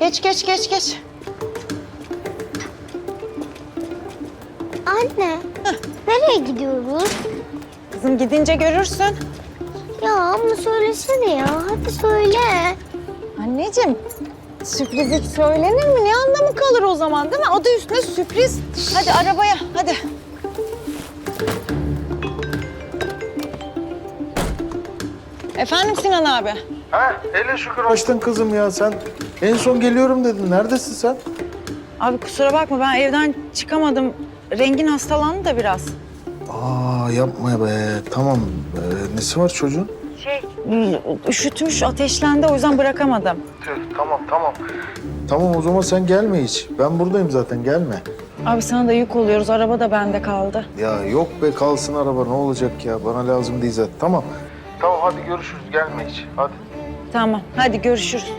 Geç geç geç geç. Anne, nereye gidiyoruz? Kızım gidince görürsün. Ya ama söylesene ya. Hadi söyle. Anneciğim sürpriz hiç söylenir mi? Ne anlamı kalır o zaman değil mi? Adı üstüne sürpriz. Hadi arabaya hadi. Efendim Sinan abi. Ha, hele şükür açtın kızım ya sen. En son geliyorum dedin. Neredesin sen? Abi kusura bakma ben evden çıkamadım. Rengin hastalandı da biraz. Aa yapma be. Tamam. Ee, nesi var çocuğun? Üşütmüş, ateşlendi o yüzden bırakamadım. Tamam tamam. Tamam o zaman sen gelme hiç. Ben buradayım zaten gelme. Abi sana da yük oluyoruz. Araba da bende kaldı. Ya yok be kalsın araba ne olacak ya. Bana lazım değil zaten. Tamam. Tamam hadi görüşürüz. Gelme hiç. Hadi. Tamam, hadi görüşürüz.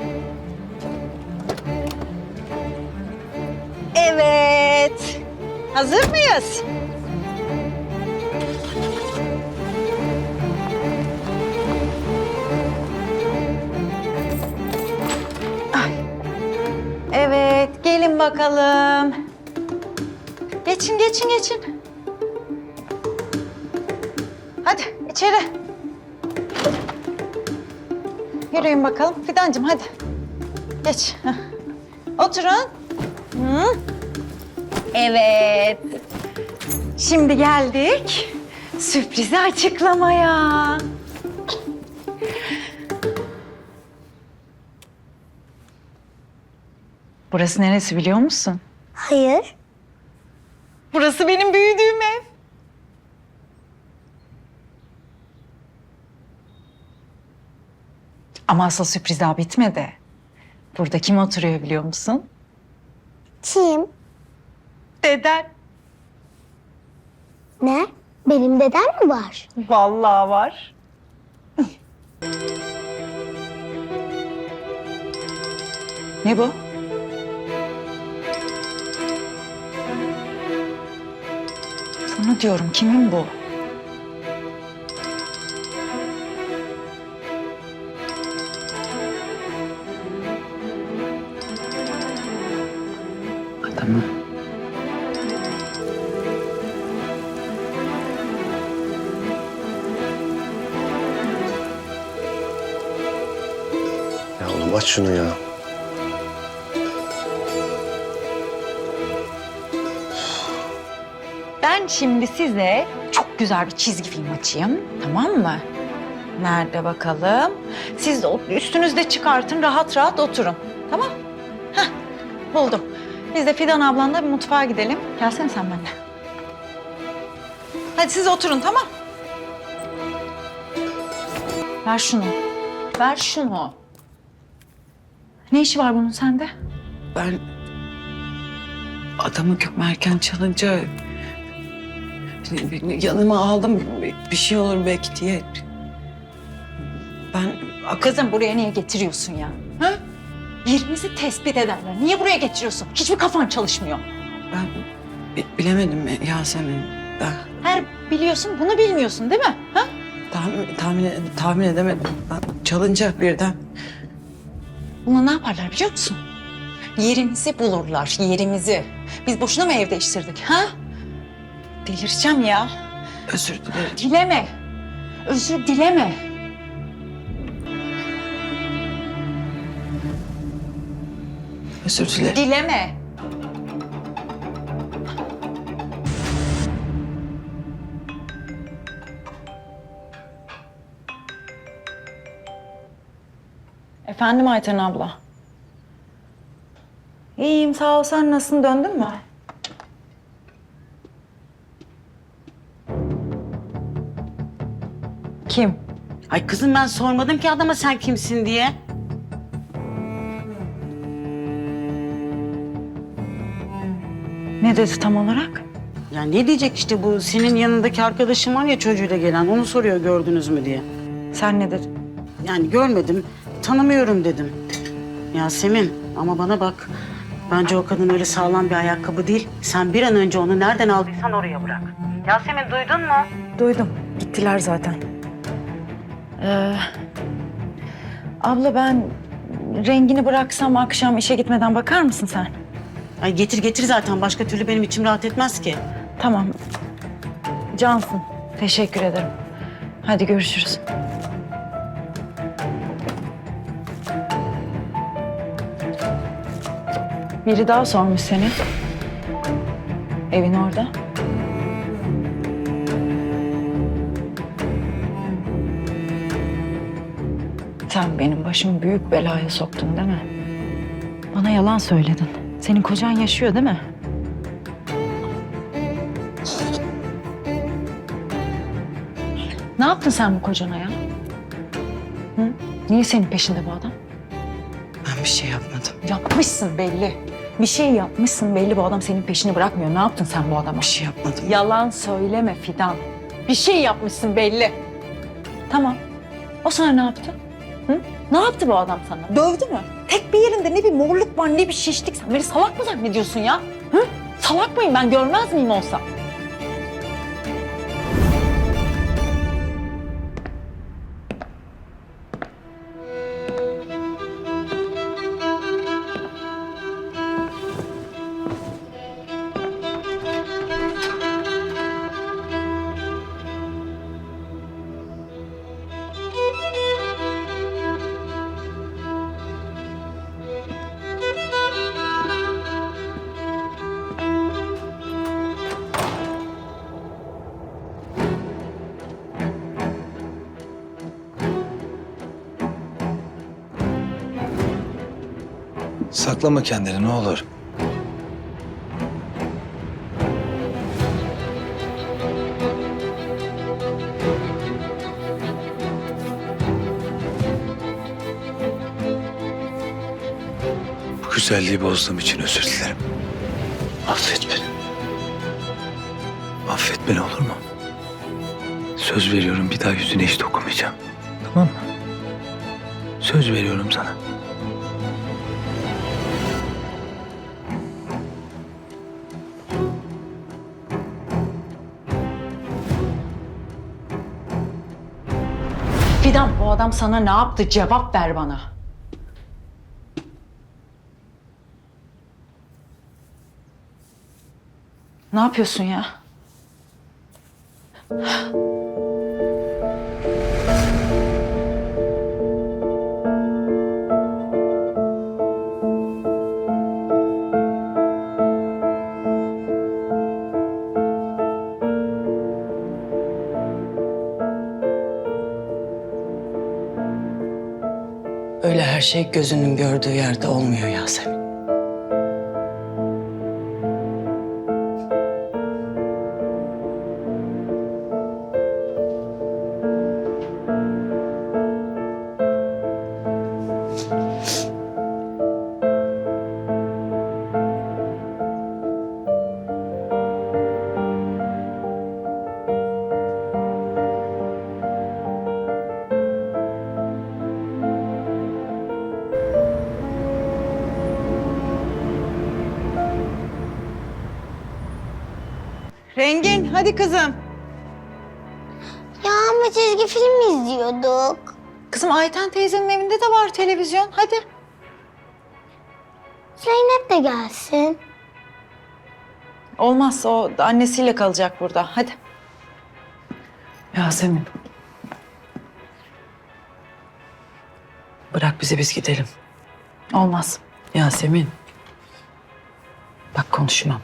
Evet. Hazır mıyız? Ay. Evet, gelin bakalım. Geçin, geçin, geçin. Hadi içeri. Yürüyün bakalım. Fidancığım hadi. Geç. Oturun. Hı. Evet. Şimdi geldik sürprizi açıklamaya. Burası neresi biliyor musun? Hayır. Burası benim büyüdüğüm ev. Ama asıl sürpriz daha bitmedi. Burada kim oturuyor biliyor musun? Kim? Deden. Ne? Benim dedem mi var? Vallahi var. ne bu? Sana diyorum kimin bu? Şunu ya. Ben şimdi size çok güzel bir çizgi film açayım. Tamam mı? Nerede bakalım? Siz de üstünüzde çıkartın, rahat rahat oturun. Tamam? Heh, buldum. Biz de Fidan ablanla bir mutfağa gidelim. Gelsene sen benimle. Hadi siz oturun, tamam? Ver şunu. Ver şunu. Ne işi var bunun sende? Ben adamı gömerken çalınca yanıma aldım bir şey olur belki diye. Ben Kızım buraya niye getiriyorsun ya? Ha? Yerimizi tespit ederler. Niye buraya getiriyorsun? Hiçbir kafan çalışmıyor. ben bi- bilemedim Yasemin. Ben Her biliyorsun bunu bilmiyorsun değil mi? Ha? tahmin, tahmin, tahmin edemedim. Ben çalınca birden Bunu ne yaparlar biliyor musun? Yerimizi bulurlar, yerimizi. Biz boşuna mı ev değiştirdik ha? Delireceğim ya. özür dilerim. Dileme. Özür dileme. Özür dilerim. Dileme. Efendim Ayten abla. İyiyim sağ ol. Sen nasılsın? Döndün mü? Kim? Ay kızım ben sormadım ki adama sen kimsin diye. Ne dedi tam olarak? Ya ne diyecek işte bu senin yanındaki arkadaşın var ya çocuğuyla gelen onu soruyor gördünüz mü diye. Sen ne dedin? Yani görmedim, tanımıyorum dedim. Yasemin ama bana bak. Bence o kadın öyle sağlam bir ayakkabı değil. Sen bir an önce onu nereden aldıysan oraya bırak. Yasemin duydun mu? Duydum. Gittiler zaten. Ee, abla ben rengini bıraksam akşam işe gitmeden bakar mısın sen? Ay getir getir zaten başka türlü benim içim rahat etmez ki. Tamam. Cansın. Teşekkür ederim. Hadi görüşürüz. Biri daha sormuş seni. Evin orada. Sen benim başımı büyük belaya soktun değil mi? Bana yalan söyledin. Senin kocan yaşıyor değil mi? Ne yaptın sen bu kocana ya? Hı? Niye senin peşinde bu adam? Ben bir şey yapmadım. Yapmışsın belli. Bir şey yapmışsın belli bu adam senin peşini bırakmıyor. Ne yaptın sen bu adama? Bir şey yapmadım. Yalan söyleme Fidan. Bir şey yapmışsın belli. Tamam. O sana ne yaptı? Hı? Ne yaptı bu adam sana? Dövdü mü? Tek bir yerinde ne bir morluk var ne bir şişlik. Sen beni salak mı zannediyorsun ya? Hı? Salak mıyım ben görmez miyim olsa? Saklama kendini ne olur. Bu güzelliği bozduğum için özür dilerim. Affet beni. Affet beni olur mu? Söz veriyorum bir daha yüzüne hiç dokunmayacağım. Tamam mı? Söz veriyorum sana. Adam sana ne yaptı? Cevap ver bana. Ne yapıyorsun ya? Her şey gözünün gördüğü yerde olmuyor Yasemin. Rengin hadi kızım. Ya ama çizgi film izliyorduk. Kızım Ayten teyzenin evinde de var televizyon. Hadi. Zeynep de gelsin. Olmaz o annesiyle kalacak burada. Hadi. Yasemin. Bırak bizi biz gidelim. Olmaz. Yasemin. Bak konuşmam.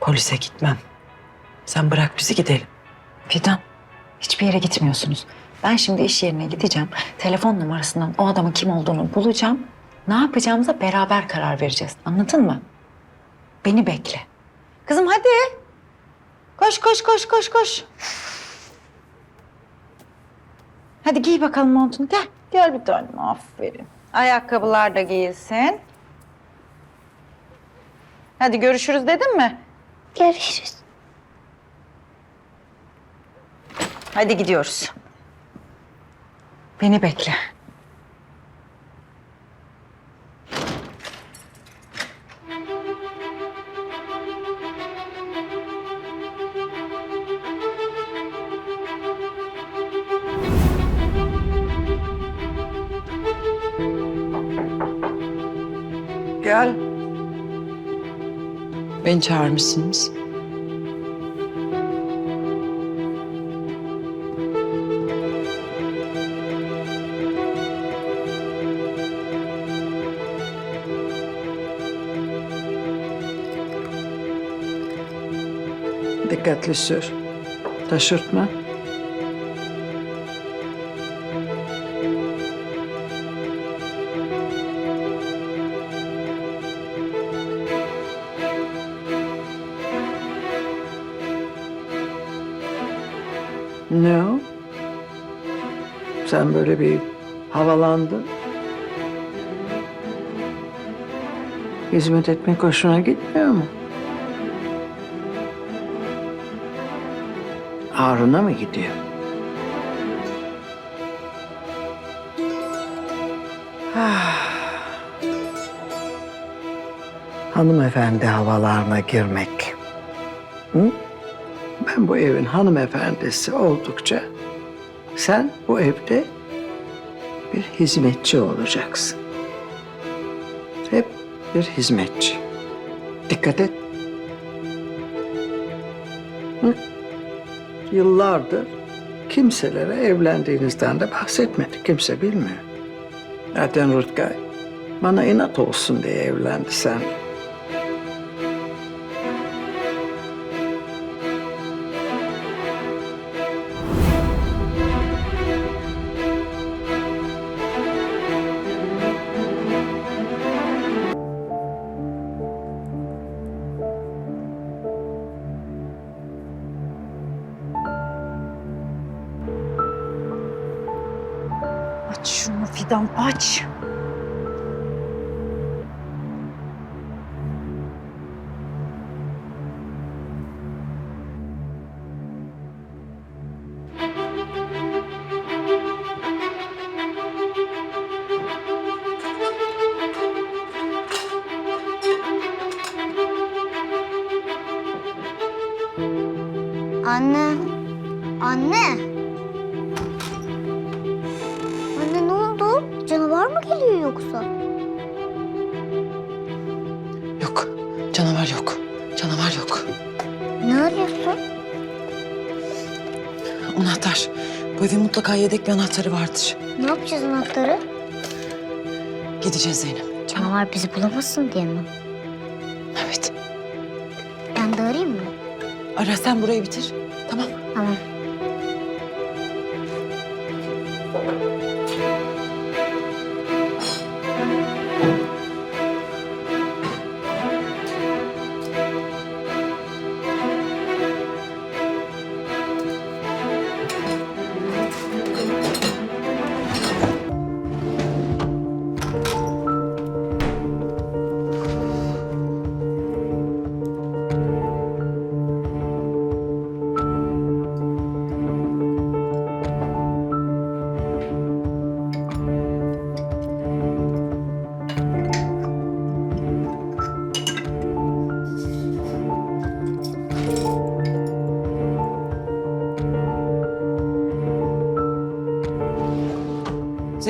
Polise gitmem. Sen bırak bizi gidelim. Fidan hiçbir yere gitmiyorsunuz. Ben şimdi iş yerine gideceğim. Telefon numarasından o adamın kim olduğunu bulacağım. Ne yapacağımıza beraber karar vereceğiz. Anladın mı? Beni bekle. Kızım hadi. Koş koş koş koş koş. Hadi giy bakalım montunu. Gel. Gel bir tanem. Aferin. Ayakkabılar da giyilsin. Hadi görüşürüz dedim mi? Görüşürüz. Hadi gidiyoruz. Beni bekle. Gel. Beni çağırmışsınız. Dikkatli sür. Taşırtma. Ne o? Sen böyle bir havalandın. Hizmet etmek hoşuna gitmiyor mu? Harun'a mı gidiyor? Ah. Hanımefendi havalarına girmek. Hı? Ben bu evin hanımefendisi oldukça sen bu evde bir hizmetçi olacaksın. Hep bir hizmetçi. Dikkat et. Hı? Yıllardır kimselere evlendiğinizden de bahsetmedi. Kimse bilmiyor. Zaten Rutkay bana inat olsun diye evlendi sen. aç. Mutlaka yedek bir anahtarı vardır. Ne yapacağız anahtarı? Gideceğiz Zeynep. Canavar bizi bulamasın diye mi? Evet. Ben de arayayım mı? Ara sen burayı bitir. Tamam. Tamam.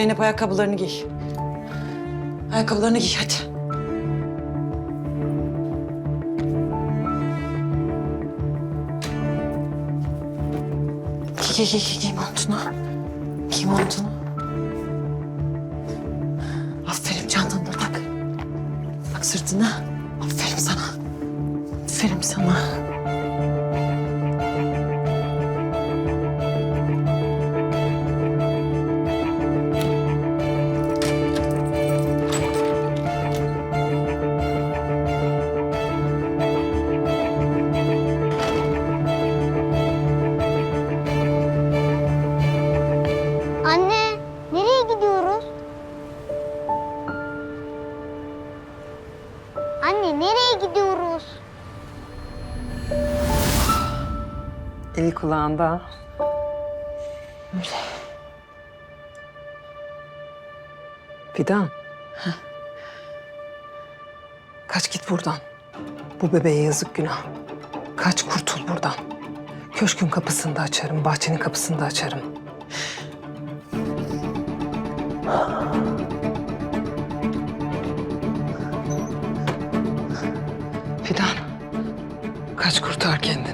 Zeynep ayakkabılarını giy. Ayakkabılarını giy hadi. Giy giy giy, giy montunu. Giy montunu. Aferin çantanı da tak. Bak sırtına. Kulağında. Fidan. Kaç git buradan. Bu bebeğe yazık günah. Kaç kurtul buradan. Köşkün kapısını da açarım, bahçenin kapısını da açarım. Fidan. Kaç kurtar kendini.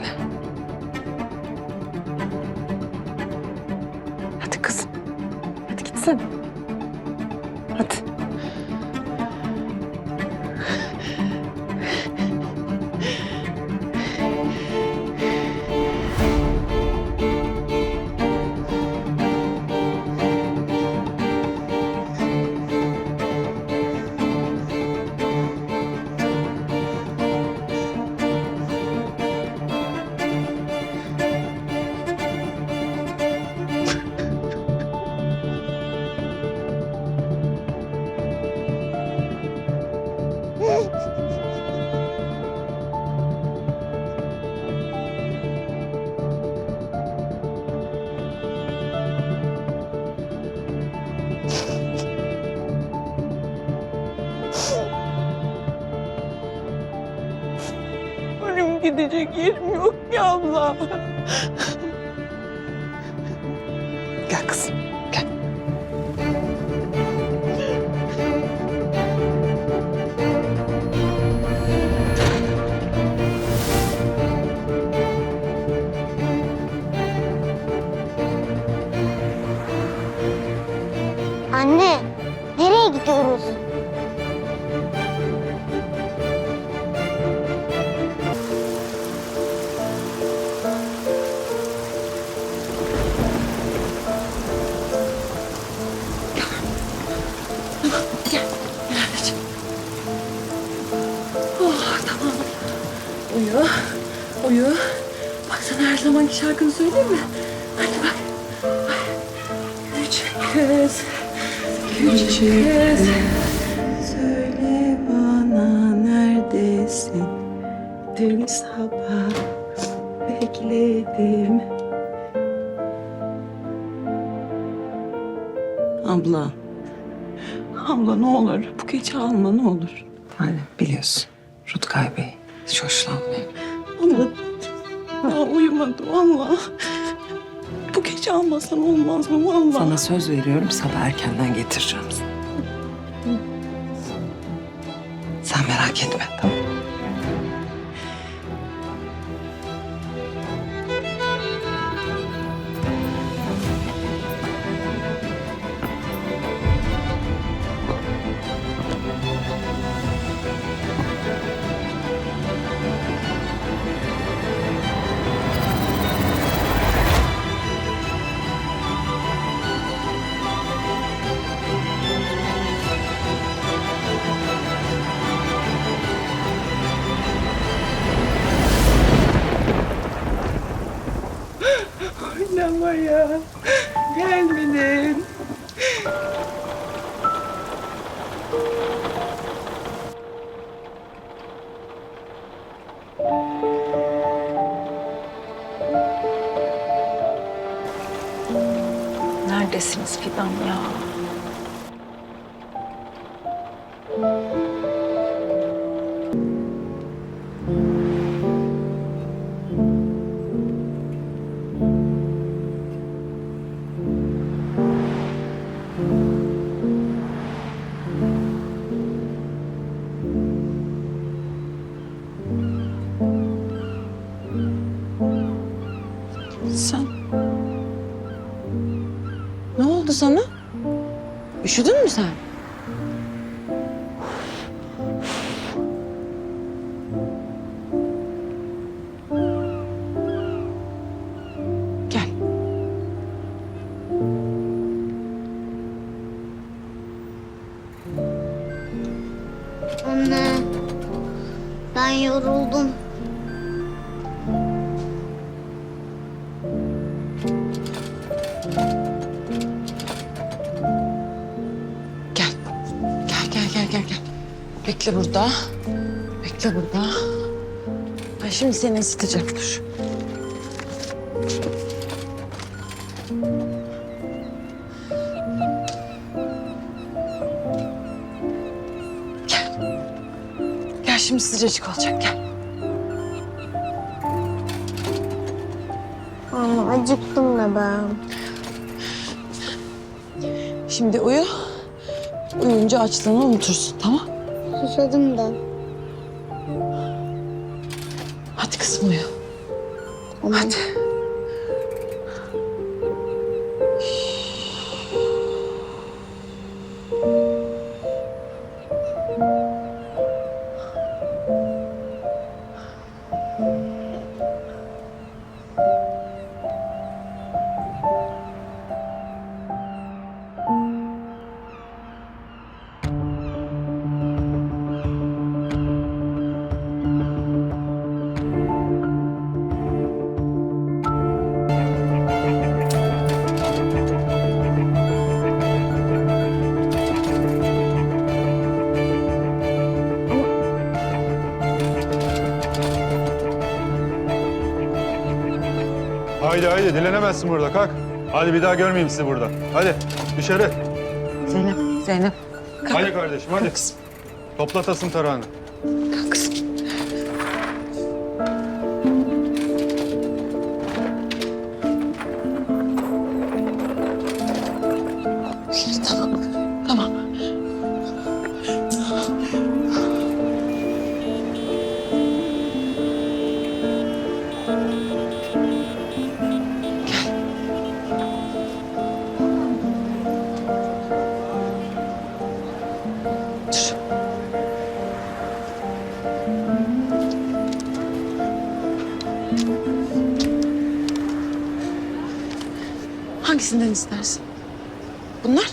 Gidecek yerim yok ya Allah. Küçük kız, küçük kız. Söyle bana neredesin? Dün sabah bekledim. Abla. Abla ne olur bu gece alma ne olur. Hani biliyorsun Rutkay Bey hiç hoşlanmıyor. Ama daha uyumadım valla. Gece almasan olmaz mı valla? Sana söz veriyorum sabah erkenden getireceğim. Sen merak etme tamam Neredesiniz Fidan ya? Yoruldum. Gel. Gel gel gel gel gel. Bekle burada. Bekle burada. Ben şimdi seni ısıtacağım dur. Şimdi sıcacık olacak gel. Anne, acıktım da ben. Şimdi uyu. Uyuyunca açlığını unutursun tamam? Susadım da. Hadi kızım uyu. Hadi. Haydi dilenemezsin burada kalk. Hadi bir daha görmeyeyim sizi burada. Hadi dışarı. Zeynep, Zeynep. Hadi kardeşim hadi. Toplatasın tarağını. Kalk kızım. Tamam. Hangisinden istersin? Bunlar?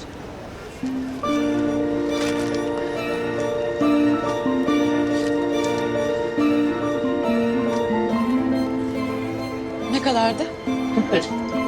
Ne kadardı?